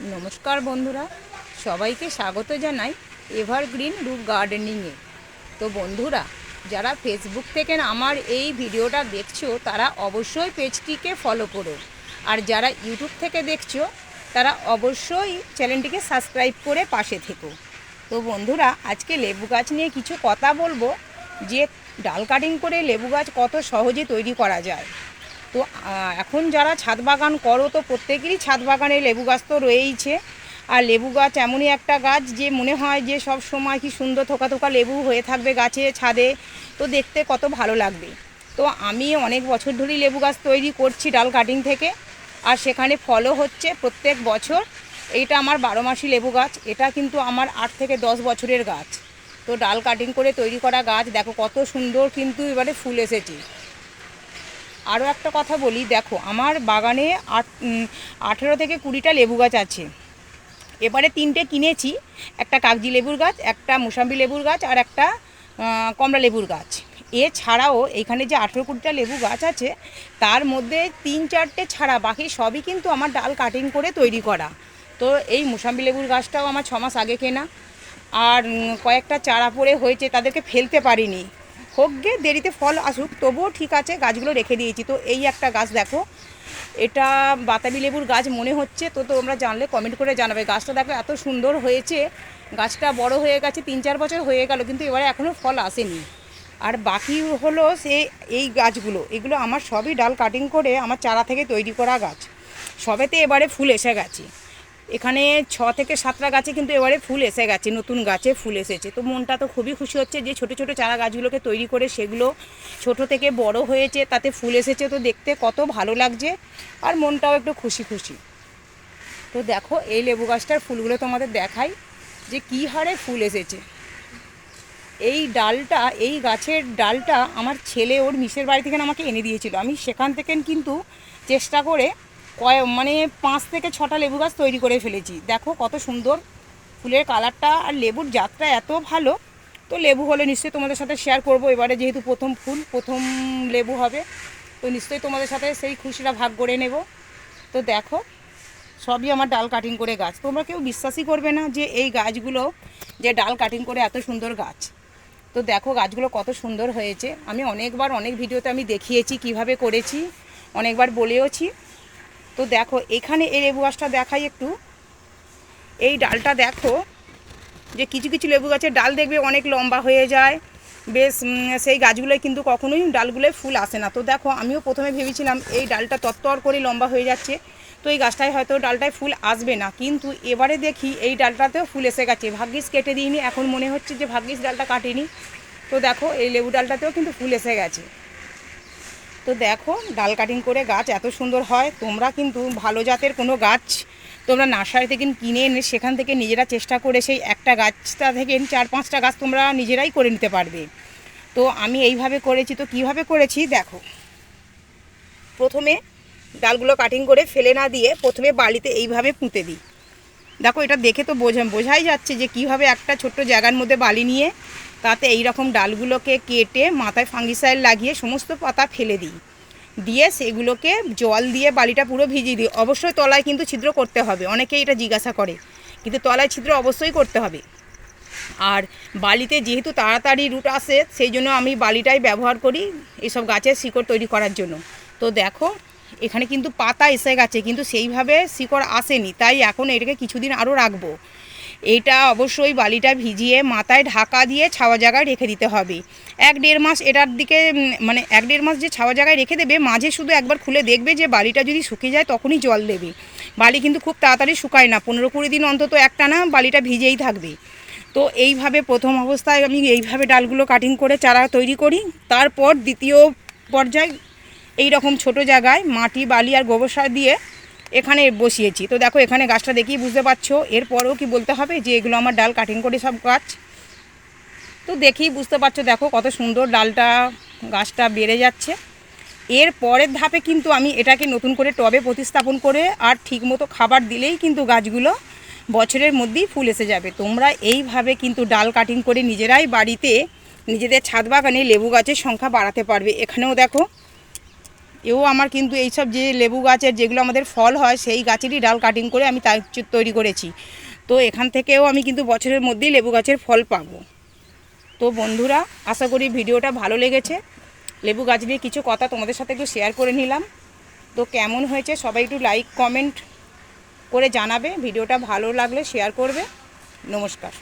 নমস্কার বন্ধুরা, সবাইকে স্বাগত জানাই এভারগ্রিন রুপ গার্ডেনিংয়ে তো বন্ধুরা, যারা ফেসবুক থেকে আমার এই ভিডিওটা দেখছ, তারা অবশ্যই পেজটিকে ফলো করো। আর যারা ইউটিউব থেকে দেখছ, তারা অবশ্যই চ্যানেলটিকে সাবস্ক্রাইব করে পাশে থেকো। তো বন্ধুরা, আজকে লেবু গাছ নিয়ে কিছু কথা বলব, যে ডাল কাটিং করে লেবু গাছ কত সহজে তৈরি করা যায়। তো এখন যারা ছাদ বাগান করো তো প্রত্যেকেরই ছাদ বাগানে লেবু গাছ তো রয়েইছে। আর লেবু গাছ এমনই একটা গাছ যে মনে হয় যে সব সময় কি সুন্দর থোকা থোকা লেবু হয়ে থাকবে গাছে, ছাদে। তো দেখতে কত ভালো লাগবে। তো আমি অনেক বছর ধরেই লেবু গাছ তৈরি করছি ডাল কাটিং থেকে। আর সেখানে ফলও হচ্ছে প্রত্যেক বছর। এইটা আমার বারো মাসি লেবু গাছ। এটা কিন্তু আমার আট থেকে দশ বছরের গাছ। তো ডাল কাটিং করে তৈরি করা গাছ, দেখো কত সুন্দর কিন্তু এবারে ফুল এসেছে। আরও একটা কথা বলি, দেখো, আমার বাগানে আট আঠেরো থেকে কুড়িটা লেবু গাছ আছে। এবারে তিনটে কিনেছি, একটা কাগজি লেবুর গাছ, একটা মোসাম্বি লেবুর গাছ আর একটা কমলা লেবুর গাছ। এছাড়াও এখানে যে আঠেরো কুড়িটা লেবু গাছ আছে, তার মধ্যে তিন চারটে ছাড়া বাকি সবই কিন্তু আমার ডাল কাটিং করে তৈরি করা। তো এই মোসাম্বি লেবুর গাছটাও আমার ছমাস আগে কেনা। আর কয়েকটা চারা পড়ে হয়েছে, তাদেরকে ফেলতে পারিনি। হোক গে দেরিতে ফল আসুক, তবুও ঠিক আছে, গাছগুলো রেখে দিয়েছি। তো এই একটা গাছ দেখো, এটা বাতাবি লেবুর গাছ মনে হচ্ছে, তো তোমরা জানলে কমেন্ট করে জানাবে। গাছটা দেখো, এত সুন্দর হয়েছে, গাছটা বড় হয়ে গেছে, তিন চার বছর হয়ে গেল, কিন্তু এবারে এখনও ফল আসেনি। আর বাকি হলো সে, এই গাছগুলো, এগুলো আমার সবই ডাল কাটিং করে আমার চারা থেকে তৈরি করা গাছ। সবেতে এবারে ফুল এসে গেছে। এখানে ছ থেকে সাতটা গাছে কিন্তু এবারে ফুল এসে গেছে, নতুন গাছে ফুল এসেছে। তো মনটা তো খুবই খুশি হচ্ছে যে ছোট ছোট চারা গাছগুলোকে তৈরি করে সেগুলো ছোট থেকে বড় হয়েছে, তাতে ফুল এসেছে। তো দেখতে কত ভালো লাগছে আর মনটাও একটু খুশি খুশি। তো দেখো, এই লেবু গাছটার ফুলগুলো তোমাদের দেখাই যে কী হারে ফুল এসেছে। এই ডালটা, এই গাছের ডালটা আমার ছেলে ওর মিসের বাড়ি থেকে আমাকে এনে দিয়েছিল। আমি সেখান থেকে কিন্তু চেষ্টা করে কয় মানে পাঁচ থেকে ছটা লেবু গাছ তৈরি করে ফেলেছি। দেখো কত সুন্দর ফুলের কালারটা আর লেবুর জাতটা এত ভালো। তো লেবু হলে নিশ্চয়ই তোমাদের সাথে শেয়ার করব। এবারে যেহেতু প্রথম ফুল, প্রথম লেবু হবে, তো নিশ্চয়ই তোমাদের সাথে সেই খুশিটা ভাগ করে নেব। তো দেখো, সবই আমার ডাল কাটিং করে গাছ। তোমরা কেউ বিশ্বাসই করবে না যে এই গাছগুলো যে ডাল কাটিং করে এত সুন্দর গাছ। তো দেখো গাছগুলো কত সুন্দর হয়েছে। আমি অনেকবার অনেক ভিডিওতে আমি দেখিয়েছি, কীভাবে করেছি, অনেকবার বলেওছি। তো দেখো, এখানে এই লেবু গাছটা দেখাই একটু। এই ডালটা দেখো, যে কিছু কিছু লেবু গাছের ডাল দেখবে অনেক লম্বা হয়ে যায়। বেশ সেই গাছগুলোয় কিন্তু কখনোই ডালগুলোয় ফুল আসে না। তো দেখো, আমিও প্রথমে ভেবেছিলাম এই ডালটা তত্তর করে লম্বা হয়ে যাচ্ছে। তো এই গাছটায় হয়তো ডালটায় ফুল আসবে না। কিন্তু এবারে দেখি এই ডালটাতেও ফুল এসে গেছে। ভাগ্যিস কেটে দিইনি, এখন মনে হচ্ছে যে ভাগ্যিস ডালটা কাটিনি। তো দেখো, এই লেবু ডালটাতেও কিন্তু ফুল এসে গেছে। তো দেখো, ডাল কাটিং করে গাছ এত সুন্দর হয়, তোমরা কিন্তু ভালো জাতের কোনো গাছ তোমরা নার্সারি থেকে কিনে এনে সেখান থেকে নিজেরা চেষ্টা করে সেই একটা গাছটা থেকে চার পাঁচটা গাছ তোমরা নিজেরাই করে নিতে পারবে। তো আমি এইভাবে করেছি, তো কীভাবে করেছি দেখো। প্রথমে ডালগুলো কাটিং করে ফেলে না দিয়ে প্রথমে বালিতে এইভাবে পুঁতে দিই। দেখো, এটা দেখে তো বোঝা বোঝাই যাচ্ছে যে কীভাবে একটা ছোট্ট জায়গার মধ্যে বালি নিয়ে তাতে এই রকম ডালগুলোকে কেটে মাথায় ফাঙ্গিসাইড লাগিয়ে সমস্ত পাতা ফেলে দিই। দিয়ে সেগুলোকে জল দিয়ে বালিটা পুরো ভিজিয়ে দিই। অবশ্যই তলায় কিন্তু ছিদ্র করতে হবে, অনেকেই এটা জিজ্ঞাসা করে। কিন্তু তলায় ছিদ্র অবশ্যই করতে হবে। আর বালিতে যেহেতু তাড়াতাড়ি রুট আসে, সেই জন্য আমি বালিটাই ব্যবহার করি, এসব গাছের শিকড় তৈরি করার জন্য। তো দেখো এখানে কিন্তু পাতা এসে গেছে, কিন্তু সেইভাবে শিকড় আসেনি, তাই এখন এটাকে কিছুদিন আরও রাখব। এইটা অবশ্যই বালিটা ভিজিয়ে মাথায় ঢাকা দিয়ে ছাওয়া জায়গায় রেখে দিতে হবে। এক দেড় মাস এটার দিকে মানে এক দেড় মাস যে ছাওয়া জায়গায় রেখে দেবে, মাঝে শুধু একবার খুলে দেখবে যে বালিটা যদি শুকিয়ে যায় তখনই জল দেবে। বালি কিন্তু খুব তাড়াতাড়ি শুকায় না, পনেরো কুড়ি দিন অন্তত একটা না বালিটা ভিজেই থাকবে। তো এইভাবে প্রথম অবস্থায় আমি এইভাবে ডালগুলো কাটিং করে চারা তৈরি করি, তারপর দ্বিতীয় পর্যায়ে এই রকম ছোট জায়গায় মাটি, বালি আর গোবর সার দিয়ে এখানে বসিয়েছি। তো দেখো, এখানে গাছটা দেখেই বুঝতে পারছ। এরপরেও কি বলতে হবে যে, এগুলো আমার ডাল কাটিং করে সব গাছ। তো দেখেই বুঝতে পারছ, দেখো কত সুন্দর ডালটা, গাছটা বেড়ে যাচ্ছে। এর পরের ধাপে কিন্তু আমি এটাকে নতুন করে টবে প্রতিস্থাপন করে আর ঠিকমতো খাবার দিলেই কিন্তু গাছগুলো বছরের মধ্যেই ফুল এসে যাবে। তোমরা এইভাবে কিন্তু ডাল কাটিং করে নিজেরাই বাড়িতে নিজেদের ছাদ বাগানে লেবু গাছের সংখ্যা বাড়াতে পারবে। এখানেও দেখো এও আমার কিন্তু এইসব যে লেবু গাছের যেগুলো আমাদের ফল হয়, সেই গাছেরই ডাল কাটিং করে আমি তৈরি করেছি। তো এখান থেকেও আমি কিন্তু বছরের মধ্যেই লেবু গাছের ফল পাবো। তো বন্ধুরা, আশা করি ভিডিওটা ভালো লেগেছে। লেবু গাছ নিয়ে কিছু কথা তোমাদের সাথে একটু শেয়ার করে নিলাম। তো কেমন হয়েছে সবাই একটু লাইক কমেন্ট করে জানাবে। ভিডিওটা ভালো লাগলে শেয়ার করবে। নমস্কার।